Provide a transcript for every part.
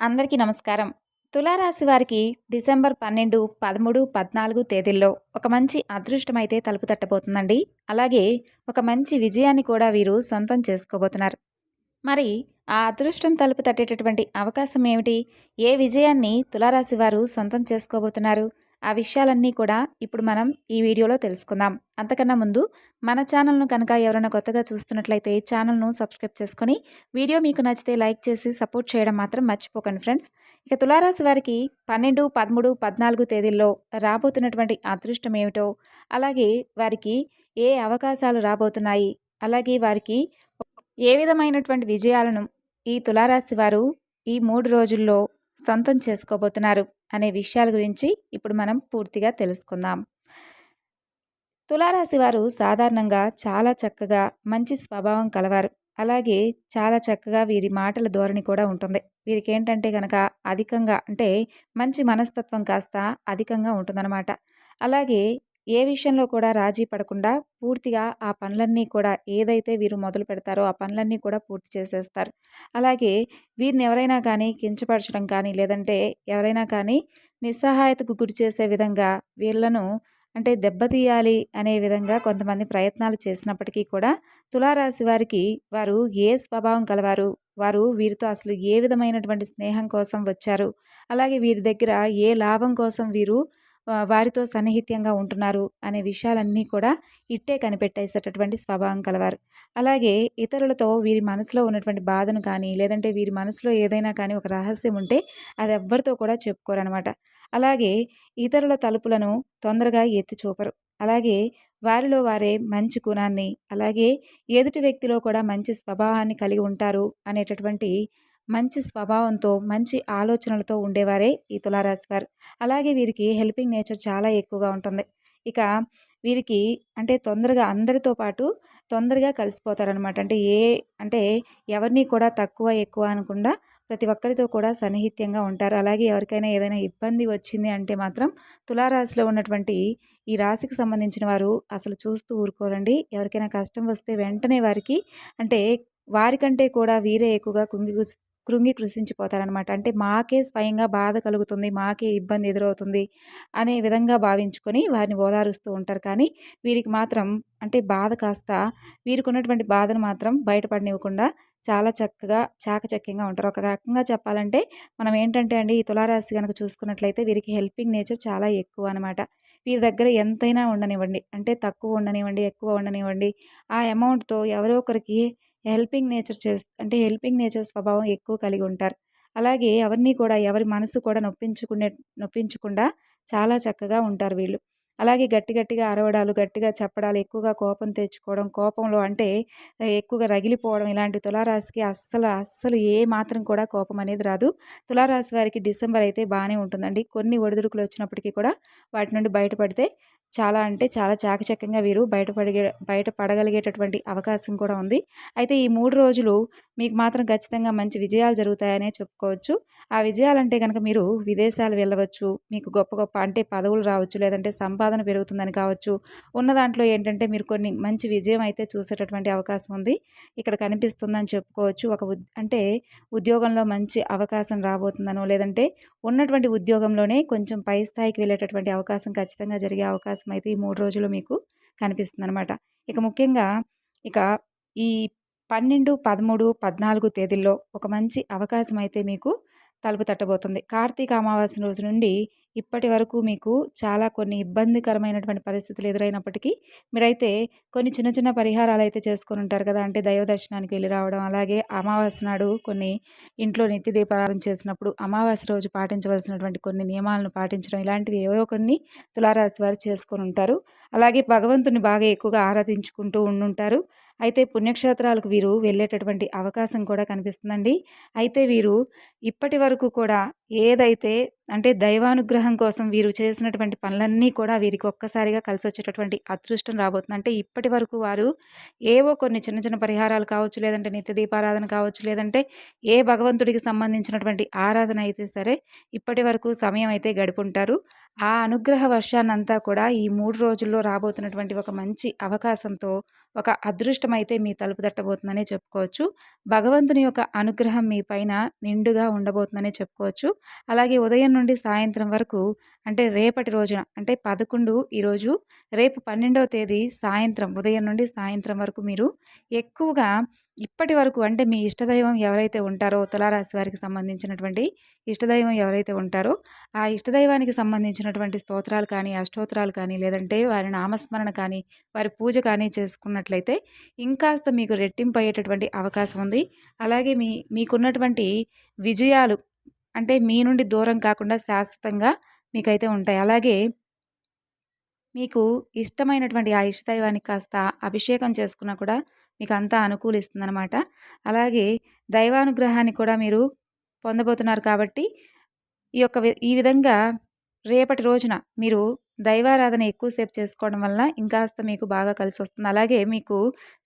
అందరికీ నమస్కారం. తులారాశి వారికి డిసెంబర్ పన్నెండు పదమూడు పద్నాలుగు తేదీల్లో ఒక మంచి అదృష్టం అయితే తలుపు తట్టబోతుందండి. అలాగే ఒక మంచి విజయాన్ని కూడా వీరు సొంతం చేసుకోబోతున్నారు. మరి ఆ అదృష్టం తలుపు తట్టేటటువంటి అవకాశం ఏమిటి? ఏ విజయాన్ని తులారాశి వారు సొంతం చేసుకోబోతున్నారు? ఆ విషయాలన్నీ కూడా ఇప్పుడు మనం ఈ వీడియోలో తెలుసుకుందాం. అంతకన్నా ముందు మన ఛానల్ను కనుక ఎవరైనా కొత్తగా చూస్తున్నట్లయితే ఛానల్ను సబ్స్క్రైబ్ చేసుకొని వీడియో మీకు నచ్చితే లైక్ చేసి సపోర్ట్ చేయడం మాత్రం మర్చిపోకండి ఫ్రెండ్స్. ఇక తులారాశి వారికి పన్నెండు పదమూడు పద్నాలుగు తేదీల్లో రాబోతున్నటువంటి అదృష్టం ఏమిటో అలాగే వారికి ఏ అవకాశాలు రాబోతున్నాయి అలాగే వారికి ఏ విధమైనటువంటి విజయాలను ఈ తులారాశి వారు ఈ మూడు రోజుల్లో సొంతం చేసుకోబోతున్నారు. అనే విషయాల గురించి ఇప్పుడు మనం పూర్తిగా తెలుసుకుందాం. తులారాశి వారు సాధారణంగా చాలా చక్కగా మంచి స్వభావం కలవారు. అలాగే చాలా చక్కగా వీరి మాటల ధోరణి కూడా ఉంటుంది. వీరికి ఏంటంటే కనుక అధికంగా అంటే మంచి మనస్తత్వం కాస్త అధికంగా ఉంటుందన్నమాట. అలాగే ఏ విషయంలో కూడా రాజీ పడకుండా పూర్తిగా ఆ పనులన్నీ కూడా ఏదైతే వీరు మొదలు పెడతారో ఆ పనులన్నీ కూడా పూర్తి చేసేస్తారు. అలాగే వీరిని ఎవరైనా కానీ కించపరచడం కానీ లేదంటే ఎవరైనా కానీ నిస్సహాయతకు గురి చేసే విధంగా వీళ్ళను అంటే దెబ్బతీయాలి అనే విధంగా కొంతమంది ప్రయత్నాలు చేసినప్పటికీ కూడా తులారాశి వారికి వారు ఏ స్వభావం కలవారు వారు వీరితో అసలు ఏ విధమైనటువంటి స్నేహం కోసం వచ్చారు అలాగే వీరి దగ్గర ఏ లాభం కోసం వీరు వారితో సన్నిహిత్యంగా ఉంటున్నారు అనే విషయాలన్నీ కూడా ఇట్టే కనిపెట్టేసేటటువంటి స్వభావం కలవారు. అలాగే ఇతరులతో వీరి మనసులో ఉన్నటువంటి బాధను కానీ లేదంటే వీరి మనసులో ఏదైనా కానీ ఒక రహస్యం ఉంటే అది ఎవ్వరితో కూడా చెప్పుకోరనమాట అలాగే ఇతరుల తలుపులను తొందరగా ఎత్తి చూపరు. అలాగే వారిలో వారే మంచి గుణాన్ని అలాగే ఎదుటి వ్యక్తిలో కూడా మంచి స్వభావాన్ని కలిగి ఉంటారు అనేటటువంటి మంచి స్వభావంతో మంచి ఆలోచనలతో ఉండేవారే ఈ తులారాశి వారు. అలాగే వీరికి హెల్పింగ్ నేచర్ చాలా ఎక్కువగా ఉంటుంది. ఇక వీరికి అంటే తొందరగా అందరితో పాటు తొందరగా కలిసిపోతారనమాట అంటే ఏ అంటే ఎవరిని కూడా తక్కువ ఎక్కువ అనకుండా ప్రతి ఒక్కరితో కూడా సన్నిహిత్యంగా ఉంటారు. అలాగే ఎవరికైనా ఏదైనా ఇబ్బంది వచ్చింది అంటే మాత్రం తులారాశిలో ఉన్నటువంటి ఈ రాశికి సంబంధించిన వారు అసలు చూస్తూ ఊరుకోరండి. ఎవరికైనా కష్టం వస్తే వెంటనే వారికి అంటే వారికంటే కూడా వీరే ఎక్కువగా కుంగి కృంగి కృషించిపోతారనమాట అంటే మాకే స్వయంగా బాధ కలుగుతుంది మాకే ఇబ్బంది ఎదురవుతుంది అనే విధంగా భావించుకొని వారిని ఓదారుస్తూ ఉంటారు. కానీ వీరికి మాత్రం అంటే బాధ కాస్త వీరికి ఉన్నటువంటి బాధను మాత్రం బయటపడనివ్వకుండా చాలా చక్కగా చాకచక్యంగా ఉంటారు. ఒక రకంగా చెప్పాలంటే మనం ఏంటంటే అండి ఈ తులారాశి కనుక చూసుకున్నట్లయితే వీరికి హెల్పింగ్ నేచర్ చాలా ఎక్కువ అనమాట వీరి దగ్గర ఎంతైనా ఉండనివ్వండి. అంటే తక్కువ ఉండనివ్వండి ఎక్కువ ఉండనివ్వండి. ఆ అమౌంట్తో ఎవరో ఒకరికి హెల్పింగ్ నేచర్ చే అంటే హెల్పింగ్ నేచర్ స్వభావం ఎక్కువ కలిగి ఉంటారు. అలాగే ఎవరిని కూడా ఎవరి మనసు కూడా నొప్పించుకునే నొప్పించకుండా చాలా చక్కగా ఉంటారు వీళ్ళు. అలాగే గట్టి గట్టిగా అరవడాలు గట్టిగా చెప్పడాలు ఎక్కువగా కోపం తెచ్చుకోవడం కోపంలో అంటే ఎక్కువగా రగిలిపోవడం ఇలాంటి తులారాశికి అస్సలు అస్సలు ఏ మాత్రం కూడా కోపం అనేది రాదు. తులారాశి వారికి డిసెంబర్ అయితే బాగానే ఉంటుందండి. కొన్ని ఒడిదుడుకులు వచ్చినప్పటికీ కూడా వాటి నుండి బయటపడితే చాలా అంటే చాలా చాకచక్యంగా వీరు బయటపడిగే బయటపడగలిగేటటువంటి అవకాశం కూడా ఉంది. అయితే ఈ మూడు రోజులు మీకు మాత్రం ఖచ్చితంగా మంచి విజయాలు జరుగుతాయనే చెప్పుకోవచ్చు. ఆ విజయాలంటే కనుక మీరు విదేశాలు వెళ్ళవచ్చు మీకు గొప్ప గొప్ప అంటే పదవులు రావచ్చు లేదంటే సంపాదన పెరుగుతుందని కావచ్చు. ఉన్న దాంట్లో ఏంటంటే మీరు కొన్ని మంచి విజయం అయితే చూసేటటువంటి అవకాశం ఉంది. ఇక్కడ కనిపిస్తుందని చెప్పుకోవచ్చు. ఒక అంటే ఉద్యోగంలో మంచి అవకాశం రాబోతుందనో లేదంటే ఉన్నటువంటి ఉద్యోగంలోనే కొంచెం పై స్థాయికి వెళ్ళేటటువంటి అవకాశం ఖచ్చితంగా జరిగే అవకాశం అయితే ఈ మూడు రోజులు మీకు కనిపిస్తుంది అనమాట ఇక ముఖ్యంగా ఇక ఈ పన్నెండు పదమూడు పద్నాలుగు తేదీల్లో ఒక మంచి అవకాశం అయితే మీకు తలుపు తట్టబోతుంది. కార్తీక అమావాస్య రోజు నుండి ఇప్పటి వరకు మీకు చాలా కొన్ని ఇబ్బందికరమైనటువంటి పరిస్థితులు ఎదురైనప్పటికీ మీరైతే కొన్ని చిన్న చిన్న పరిహారాలు అయితే చేసుకొని ఉంటారు కదా అంటే దైవ దర్శనానికి వెళ్ళి రావడం అలాగే అమావాస్య నాడు కొన్ని ఇంట్లో నిత్య దీపారాధన చేసినప్పుడు అమావాస్య రోజు పాటించవలసినటువంటి కొన్ని నియమాలను పాటించడం ఇలాంటివి ఏవో కొన్ని తులారాశి వారు చేసుకొని ఉంటారు. అలాగే భగవంతుని బాగా ఎక్కువగా ఆరాధించుకుంటూ ఉండుంటారు. అయితే పుణ్యక్షేత్రాలకు వీరు వెళ్ళేటటువంటి అవకాశం కూడా కనిపిస్తుందండి. అయితే వీరు ఇప్పటి వరకు కూడా ఏదైతే అంటే దైవానుగ్రహం కోసం వీరు చేసినటువంటి పనులన్నీ కూడా వీరికి ఒక్కసారిగా కలిసి వచ్చేటటువంటి అదృష్టం రాబోతుంది. అంటే ఇప్పటి వరకు వారు ఏవో కొన్ని చిన్న చిన్న పరిహారాలు కావచ్చు, లేదంటే నిత్య దీపారాధన కావచ్చు, లేదంటే ఏ భగవంతుడికి సంబంధించినటువంటి ఆరాధన అయితే సరే ఇప్పటి వరకు సమయం అయితే గడుపుంటారు. ఆ అనుగ్రహ వర్షాన్నంతా కూడా ఈ మూడు రోజుల్లో రాబోతున్నటువంటి ఒక మంచి అవకాశంతో ఒక అదృష్టం అయితే మీ తలుపు తట్టబోతుందనే చెప్పుకోవచ్చు. భగవంతుని యొక్క అనుగ్రహం మీ పైన నిండుగా ఉండబోతుందనే చెప్పుకోవచ్చు. అలాగే ఉదయం నుండి సాయంత్రం వరకు అంటే రేపటి రోజున అంటే పదకొండు ఈరోజు రేపు పన్నెండవ తేదీ సాయంత్రం ఉదయం నుండి సాయంత్రం వరకు మీరు ఎక్కువగా ఇప్పటి వరకు అంటే మీ ఇష్టదైవం ఎవరైతే ఉంటారో తులారాశి వారికి సంబంధించినటువంటి ఇష్టదైవం ఎవరైతే ఉంటారో ఆ ఇష్టదైవానికి సంబంధించినటువంటి స్తోత్రాలు కానీ అష్టోత్రాలు కానీ లేదంటే వారి నామస్మరణ కానీ వారి పూజ కానీ చేసుకున్నట్లయితే ఇంకాస్త మీకు రెట్టింపు అయ్యేటటువంటి అవకాశం ఉంది. అలాగే మీ మీకున్నటువంటి విజయాలు అంటే మీ నుండి దూరం కాకుండా శాశ్వతంగా మీకైతే ఉంటాయి. అలాగే మీకు ఇష్టమైనటువంటి ఆ ఇష్టదైవానికి కాస్త అభిషేకం చేసుకున్నా కూడా మీకు అంతా అనుకూలిస్తుందనమాట అలాగే దైవానుగ్రహాన్ని కూడా మీరు పొందబోతున్నారు కాబట్టి ఈ యొక్క ఈ విధంగా రేపటి రోజున మీరు దైవారాధన ఎక్కువసేపు చేసుకోవడం వల్ల ఇంకాస్త మీకు బాగా కలిసి వస్తుంది అలాగే మీకు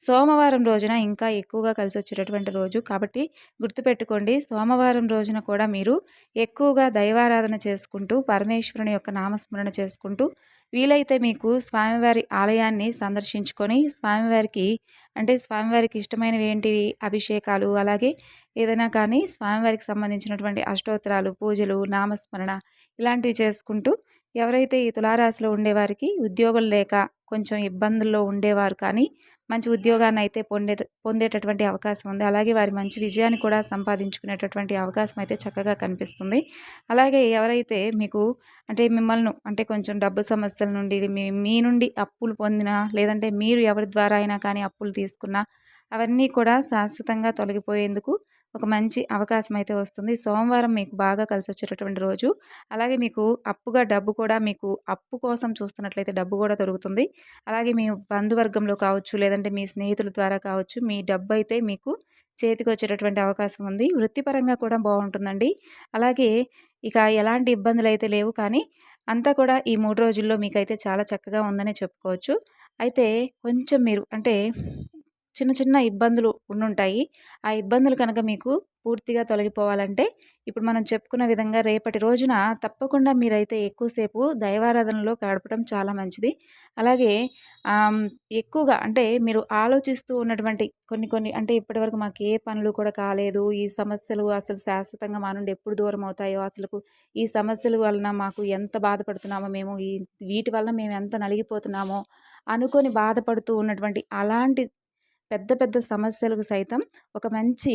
సోమవారం రోజున ఇంకా ఎక్కువగా కలిసి వచ్చేటటువంటి రోజు కాబట్టి గుర్తుపెట్టుకోండి సోమవారం రోజున కూడా మీరు ఎక్కువగా దైవారాధన చేసుకుంటూ పరమేశ్వరుని యొక్క నామస్మరణ చేసుకుంటూ వీలైతే మీకు స్వామివారి ఆలయాన్ని సందర్శించుకొని స్వామివారికి అంటే స్వామివారికి ఇష్టమైనవి ఏంటివి అభిషేకాలు అలాగే ఏదైనా కానీ స్వామివారికి సంబంధించినటువంటి అష్టోత్తరాలు పూజలు నామస్మరణ ఇలాంటివి చేసుకుంటూ ఎవరైతే ఈ తులారాశిలో ఉండేవారికి ఉద్యోగం లేక కొంచెం ఇబ్బందుల్లో ఉండేవారు కానీ మంచి ఉద్యోగాన్ని అయితే పొందే పొందేటటువంటి అవకాశం ఉంది. అలాగే వారి మంచి విజయాన్ని కూడా సంపాదించుకునేటటువంటి అవకాశం అయితే చక్కగా కనిపిస్తుంది. అలాగే ఎవరైతే మీకు అంటే మిమ్మల్ని అంటే కొంచెం డబ్బు సమస్యల నుండి మీ మీ నుండి అప్పులు పొందినా లేదంటే మీరు ఎవరి ద్వారా అయినా కానీ అప్పులు తీసుకున్నా అవన్నీ కూడా శాశ్వతంగా తొలగిపోయేందుకు ఒక మంచి అవకాశం అయితే వస్తుంది. సోమవారం మీకు బాగా కలిసి వచ్చేటటువంటి రోజు. అలాగే మీకు అప్పుగా డబ్బు కూడా మీకు అప్పు కోసం చూస్తున్నట్లయితే డబ్బు కూడా దొరుకుతుంది. అలాగే మీ బంధువర్గంలో కావచ్చు లేదంటే మీ స్నేహితుల ద్వారా కావచ్చు మీ డబ్బు అయితే మీకు చేతికి వచ్చేటటువంటి అవకాశం ఉంది. వృత్తిపరంగా కూడా బాగుంటుందండి. అలాగే ఇక ఎలాంటి ఇబ్బందులు అయితే లేవు కానీ అంతా కూడా ఈ మూడు రోజుల్లో మీకైతే చాలా చక్కగా ఉందని చెప్పుకోవచ్చు. అయితే కొంచెం మీరు అంటే చిన్న చిన్న ఇబ్బందులు ఉండుంటాయి. ఆ ఇబ్బందులు కనుక మీకు పూర్తిగా తొలగిపోవాలంటే ఇప్పుడు మనం చెప్పుకున్న విధంగా రేపటి రోజున తప్పకుండా మీరైతే ఎక్కువసేపు దైవారాధనలో గడపడం చాలా మంచిది. అలాగే ఎక్కువగా అంటే మీరు ఆలోచిస్తూ ఉన్నటువంటి కొన్ని కొన్ని అంటే ఇప్పటివరకు మాకు ఏ పనులు కూడా కాలేదు. ఈ సమస్యలు అసలు శాశ్వతంగా మా నుండి ఎప్పుడు దూరం అవుతాయో అసలు ఈ సమస్యల వలన మాకు ఎంత బాధపడుతున్నామో మేము ఈ వీటి వలన మేము ఎంత నలిగిపోతున్నామో అనుకొని బాధపడుతూ ఉన్నటువంటి అలాంటి పెద్ద పెద్ద సమస్యలకు సైతం ఒక మంచి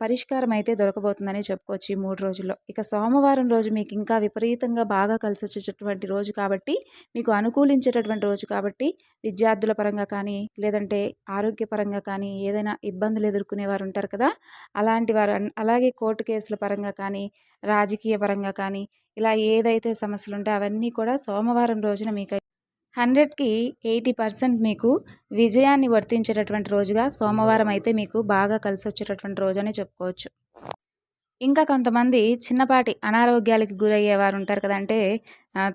పరిష్కారం అయితే దొరకబోతుందని చెప్పుకోవచ్చు ఈ మూడు రోజుల్లో. ఇక సోమవారం రోజు మీకు ఇంకా విపరీతంగా బాగా కలిసి వచ్చేటటువంటి రోజు కాబట్టి మీకు అనుకూలించేటటువంటి రోజు కాబట్టి విద్యార్థుల పరంగా కానీ లేదంటే ఆరోగ్యపరంగా కానీ ఏదైనా ఇబ్బందులు ఎదుర్కొనే వారు ఉంటారు కదా అలాంటి వారు అలాగే కోర్టు కేసుల పరంగా కానీ రాజకీయ పరంగా కానీ ఇలా ఏదైతే సమస్యలు ఉంటాయో అవన్నీ కూడా సోమవారం రోజున మీకు హండ్రెడ్కి ఎయిటీ పర్సెంట్ మీకు విజయాన్ని వర్తించేటటువంటి రోజుగా సోమవారం అయితే మీకు బాగా కలిసి వచ్చేటటువంటి రోజు అని చెప్పుకోవచ్చు. ఇంకా కొంతమంది చిన్నపాటి అనారోగ్యాలకి గురయ్యేవారు ఉంటారు కదంటే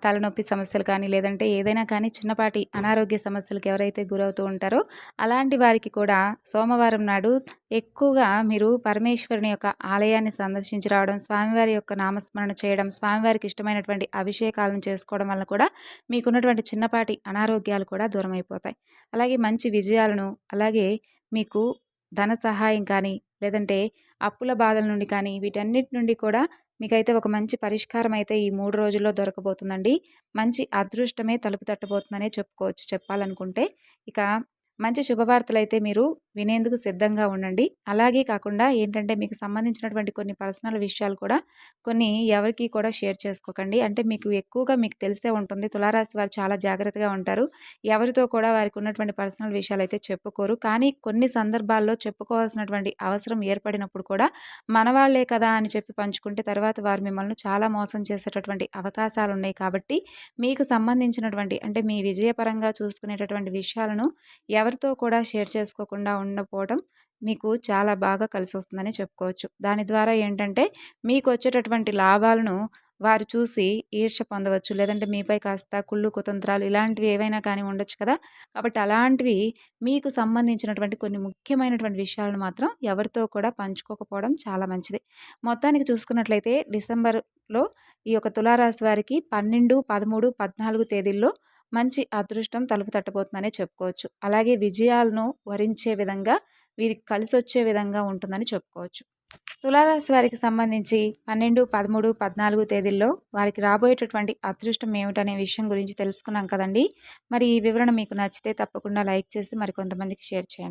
తలనొప్పి సమస్యలు కానీ లేదంటే ఏదైనా కానీ చిన్నపాటి అనారోగ్య సమస్యలకు ఎవరైతే గురవుతూ ఉంటారో అలాంటి వారికి కూడా సోమవారం నాడు ఎక్కువగా మీరు పరమేశ్వరుని యొక్క ఆలయాన్ని సందర్శించి రావడం స్వామివారి యొక్క నామస్మరణ చేయడం స్వామివారికి ఇష్టమైనటువంటి అభిషేకాలను చేసుకోవడం వల్ల కూడా మీకున్నటువంటి చిన్నపాటి అనారోగ్యాలు కూడా దూరం అయిపోతాయి అలాగే మంచి విజయాలను అలాగే మీకు ధన సహాయం కానీ లేదంటే అప్పుల బాధల నుండి కానీ వీటన్నిటి నుండి కూడా మీకైతే ఒక మంచి పరిష్కారం అయితే ఈ మూడు రోజుల్లో దొరకబోతుందండి. మంచి అదృష్టమే తలుపు తట్టబోతుందనే చెప్పుకోవచ్చు చెప్పాలనుకుంటే. ఇక మంచి శుభవార్తలు అయితే మీరు వినేందుకు సిద్ధంగా ఉండండి. అలాగే కాకుండా ఏంటంటే మీకు సంబంధించినటువంటి కొన్ని పర్సనల్ విషయాలు కూడా కొన్ని ఎవరికి కూడా షేర్ చేసుకోకండి. అంటే మీకు ఎక్కువగా మీకు తెలిసే ఉంటుంది. తులారాశి వారు చాలా జాగ్రత్తగా ఉంటారు. ఎవరితో కూడా వారికి ఉన్నటువంటి పర్సనల్ విషయాలు అయితే చెప్పుకోరు. కానీ కొన్ని సందర్భాల్లో చెప్పుకోవాల్సినటువంటి అవసరం ఏర్పడినప్పుడు కూడా మనవాళ్ళే కదా అని చెప్పి పంచుకుంటే తర్వాత వారు మిమ్మల్ని చాలా మోసం చేసేటటువంటి అవకాశాలు ఉన్నాయి కాబట్టి మీకు సంబంధించినటువంటి అంటే మీ విజయపరంగా చూసుకునేటటువంటి విషయాలను ఎవరితో కూడా షేర్ చేసుకోకుండా ఉండకపోవడం మీకు చాలా బాగా కలిసి వస్తుందని చెప్పుకోవచ్చు. దాని ద్వారా ఏంటంటే మీకు వచ్చేటటువంటి లాభాలను వారు చూసి ఈర్ష పొందవచ్చు. లేదంటే మీపై కాస్త కుళ్ళు కుతంత్రాలు ఇలాంటివి ఏవైనా కానీ ఉండొచ్చు కదా. కాబట్టి అలాంటివి మీకు సంబంధించినటువంటి కొన్ని ముఖ్యమైనటువంటి విషయాలను మాత్రం ఎవరితో కూడా పంచుకోకపోవడం చాలా మంచిది. మొత్తానికి చూసుకున్నట్లయితే డిసెంబర్లో ఈ యొక్క తులారాశి వారికి పన్నెండు పదమూడు పద్నాలుగు తేదీల్లో మంచి అదృష్టం తలుపు తట్టబోతుందనే చెప్పుకోవచ్చు. అలాగే విజయాలను వరించే విధంగా వీరికి కలిసి వచ్చే విధంగా ఉంటుందని చెప్పుకోవచ్చు. తులారాశి వారికి సంబంధించి పన్నెండు పదమూడు పద్నాలుగు తేదీల్లో వారికి రాబోయేటటువంటి అదృష్టం ఏమిటనే విషయం గురించి తెలుసుకున్నాం కదండి. మరి ఈ వివరణ మీకు నచ్చితే తప్పకుండా లైక్ చేసి మరి కొంతమందికి షేర్ చేయండి.